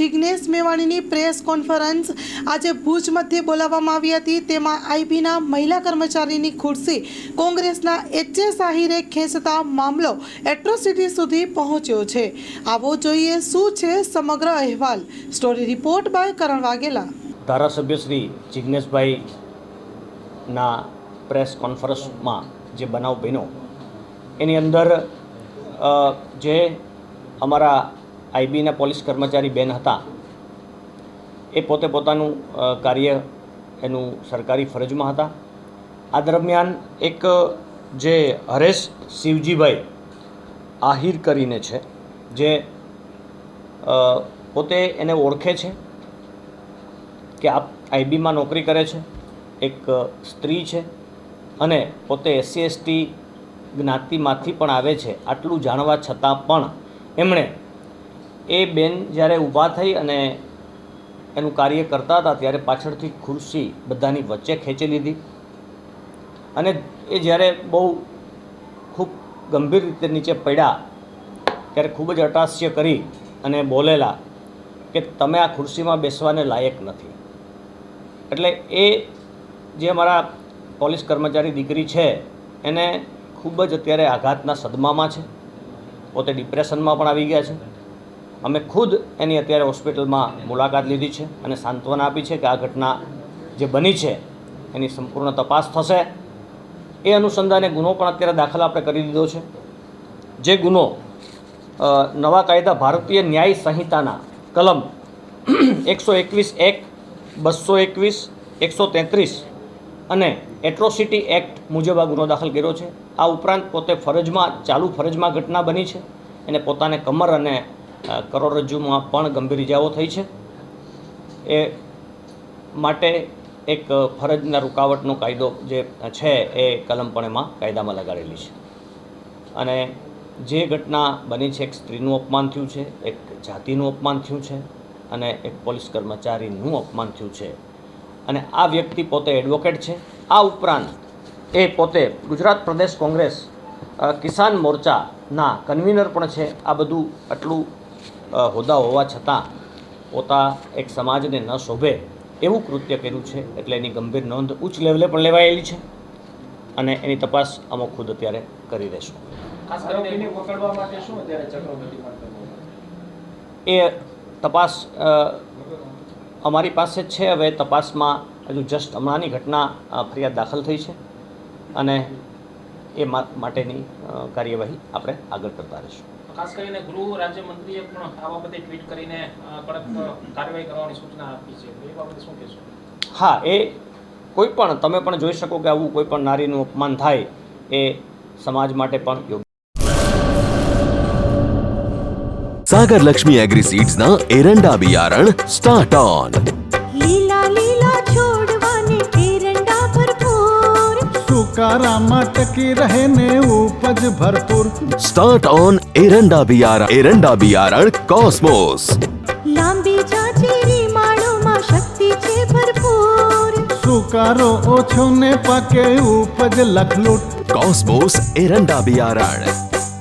Jignesh મેવાણીની press conference આજે ભુજ મધ્યે બોલાવવામાં આવી હતી. તેમાં આઈબીના મહિલા કર્મચારીની ખુરશી, કોંગ્રેસના એચએસ આહિરે ખેંચતા મામલો એટ્રોસિટી સુધી પહોંચ્યો છે. આવો જોઈએ શું છે સમગ્ર અહેવાલ. Story report by Karan Vaghela. ધારાસભ્ય શ્રી જિજ્ઞેશભાઈ ના પ્રેસ કોન્ફરન્સમાં જે બનાવ બન્યો, એની અંદર જે અમારા આઈબીના પોલીસ કર્મચારી બેન હતા. એ પોતે પોતાનું કાર્ય એનું સરકારી ફરજમાં હતા. આ દરમિયાન એક, જે હરેશ શિવજીભાઈ આહિર કરીને છે, જે પોતે એને ઓળખે છે કે આપ આઈબીમાં નોકરી કરે છે, એક સ્ત્રી છે અને પોતે એસસી, એસટી જ્ઞાતિમાંથી પણ આવે છે. આટલું જાણવા છતાં પણ એમણે એ બેન જ્યારે ઊભા થઈ અને એનું કાર્ય કરતા હતા, ત્યારે પાછળથી ખુરશી બધાની વચ્ચે ખેંચી લીધી. અને એ જ્યારે બહુ ખૂબ ગંભીર રીતે નીચે પડ્યા, ત્યારે ખૂબ જ અટાસ્ય કરી અને બોલેલા કે તમે આ ખુરશીમાં બેસવાને લાયક નથી. એટલે એ જે અમારા પોલીસ કર્મચારી દીકરી છે, એને ખૂબ જ અત્યારે આઘાતના સદમામાં છે. પોતે ડિપ્રેશનમાં પણ આવી ગયા છે. અમે ખુદ એની અત્યારે હોસ્પિટલમાં મુલાકાત લીધી છે અને સાંત્વના આપી છે કે આ ઘટના જે બની છે, એની સંપૂર્ણ તપાસ થશે. એ અનુસંધાને ગુનો પણ અત્યારે દાખલ આપણે કરી દીધો છે. જે ગુનો નવા કાયદા ભારતીય ન્યાય સંહિતાના કલમ એકસો એકવીસ એક, બસો એકવીસ, એકસો તેત્રીસ અને એટ્રોસિટી એક્ટ મુજબ આ ગુનો દાખલ કર્યો છે. આ ઉપરાંત પોતે ફરજમાં, ચાલુ ફરજમાં ઘટના બની છે. એને પોતાને કમર અને કરોડરજ્જુમાં પણ ગંભીર ઇજાઓ થઈ છે. એ માટે એક ફરજના રૂકાવટનો કાયદો જે છે એ કલમ પણ એમાં કાયદામાં લગાડેલી છે. અને જે ઘટના બની છે, એક સ્ત્રીનું અપમાન થયું છે, એક જાતિનું અપમાન થયું છે અને એક પોલીસ કર્મચારીનું અપમાન થયું છે. અને આ વ્યક્તિ પોતે એડવોકેટ છે. આ ઉપરાંત એ પોતે ગુજરાત પ્રદેશ કોંગ્રેસ કિસાન મોરચાના કન્વીનર પણ છે. આ બધું આટલું હોદ્દા હોવા છતાં પોતા એક સમાજને ન શોભે એવું કૃત્ય કર્યું છે એટલે એની ગંભીર નોંધ ઉચ્ચ લેવલે પણ લેવાયેલી છે અને એની તપાસ અમે ખુદ અત્યારે કરી રહીશું. ખાસ કરીને પકડવા માટે શું અત્યારે ચક્રો ગતિમાન કરવો એ તપાસ અમારી પાસે જ છે. હવે તપાસમાં હજુ જસ્ટ હમણાંની ઘટના ફરિયાદ દાખલ થઈ છે અને એ મા- માટેની કાર્યવાહી આપણે આગળ કરતા રહીશું. ખાસ કરીને ગૃહ રાજ્યમંત્રીએ પણ આ બાબતે ટ્વીટ કરીને કડક કાર્યવાહી કરવાની સૂચના આપી છે. એ બાબતે શું કહેશો? હા એ કોઈ પણ તમે પણ જોઈ શકો કે આવું કોઈ પણ નારીનું અપમાન થાય એ સમાજ માટે પણ યોગ્ય. સાગર લક્ષ્મી એગ્રી સીડ્સના એરંડા બિયારણ સ્ટાર્ટ ઓન. લીલા લીલા कारा मटकी रहने उपज भरपूर। स्टार्ट ऑन एरंडा बियारा एरंडा बियारण कॉस्मोस लांबीच्या मा शक्ति शक्तीचे भरपूर। सुकारो ओछो ने पके उपज लखलूट। कॉस्मोस एरंडा बियारण